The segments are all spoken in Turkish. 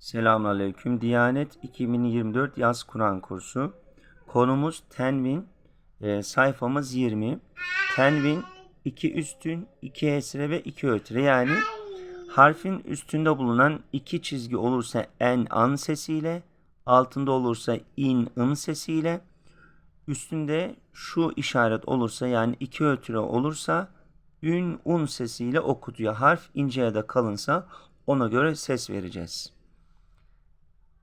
Selamünaleyküm. Diyanet 2024 yaz Kur'an kursu. Konumuz tenvin. E, sayfamız 20. Tenvin 2 üstün, 2 esre ve 2 ötre. Yani harfin üstünde bulunan iki çizgi olursa en an sesiyle, altında olursa in ın sesiyle, üstünde şu işaret olursa yani iki ötre olursa ün un sesiyle okutuyor. Harf ince ya da kalınsa ona göre ses vereceğiz.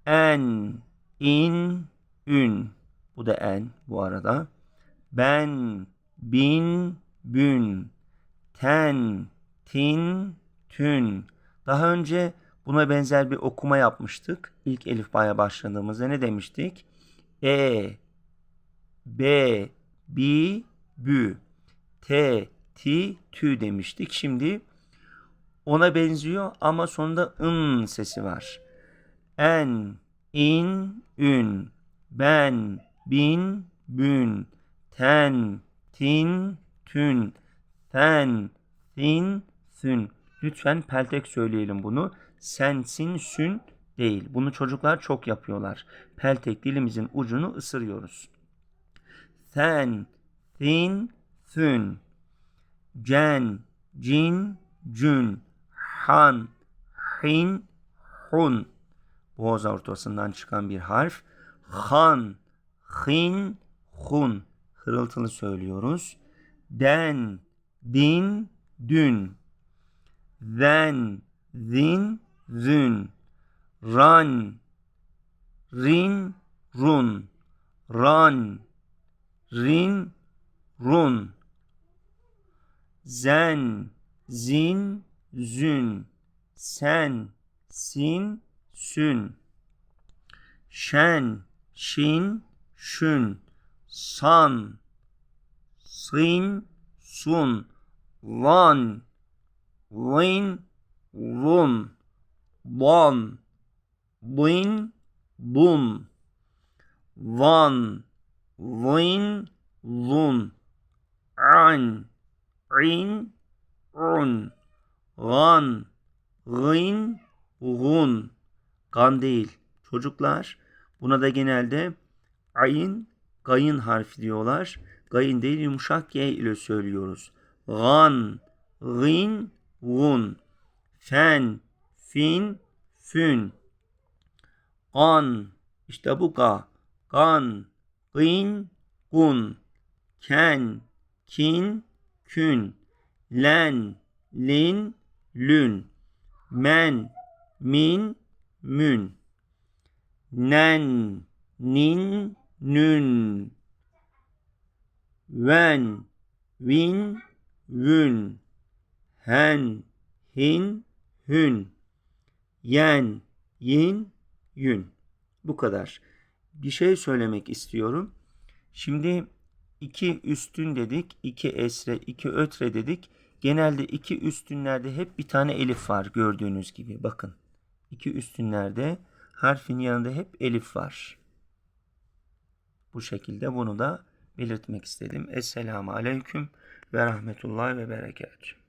En, in, ün. Bu da en bu arada. Ben, bin, bün. Ten, tin, tün. Daha önce buna benzer bir okuma yapmıştık. İlk elif baya başladığımızda ne demiştik? E, B, bi, bü. T, ti, tü demiştik. Şimdi ona benziyor ama sonunda ın sesi var. En, in, ün. Ben, bin, bün. Ten, tin, tün. Fen, fin, sün. Lütfen peltek söyleyelim bunu. Sensin, sün değil. Bunu çocuklar çok yapıyorlar. Peltek dilimizin ucunu ısırıyoruz. Sen, fin, sün. Cen, cin, cün. Han, hin, hun. Boğaz ortasından çıkan bir harf. Han, hin, hun. Hırıltılı söylüyoruz. Den, din, dün. Then, zin, zün. Ran, rin, run. Ran, rin, run. Zen, zin, zün. Sen, sin, sün. Şen, şin, şün. San, sin, sun. Van, vin, run. Ban, bin, bun. Van, vin, lun. An, in, un. Gan, gın, gun. Gan değil. Çocuklar buna da genelde ayın, gayın harfi diyorlar. Gayın değil yumuşak y ile söylüyoruz. Gan, gın, gun. Fen, fin, fün. Gan, işte bu ga. Gan, gın, gun. Ken, kin, kün. Len, lin, lün. Men, min, mün. Nen, nin, nün. Ven, vin, vün. Hen, hin, hün. Yen, yin, yün. Bu kadar. Bir şey söylemek istiyorum. Şimdi iki üstün dedik, iki esre, iki ötre dedik. Genelde iki üstünlerde hep bir tane elif var gördüğünüz gibi. Bakın. İki üstünlerde harfin yanında hep elif var. Bu şekilde bunu da belirtmek istedim. Esselamu Aleyküm ve Rahmetullahi ve Berekatuhu.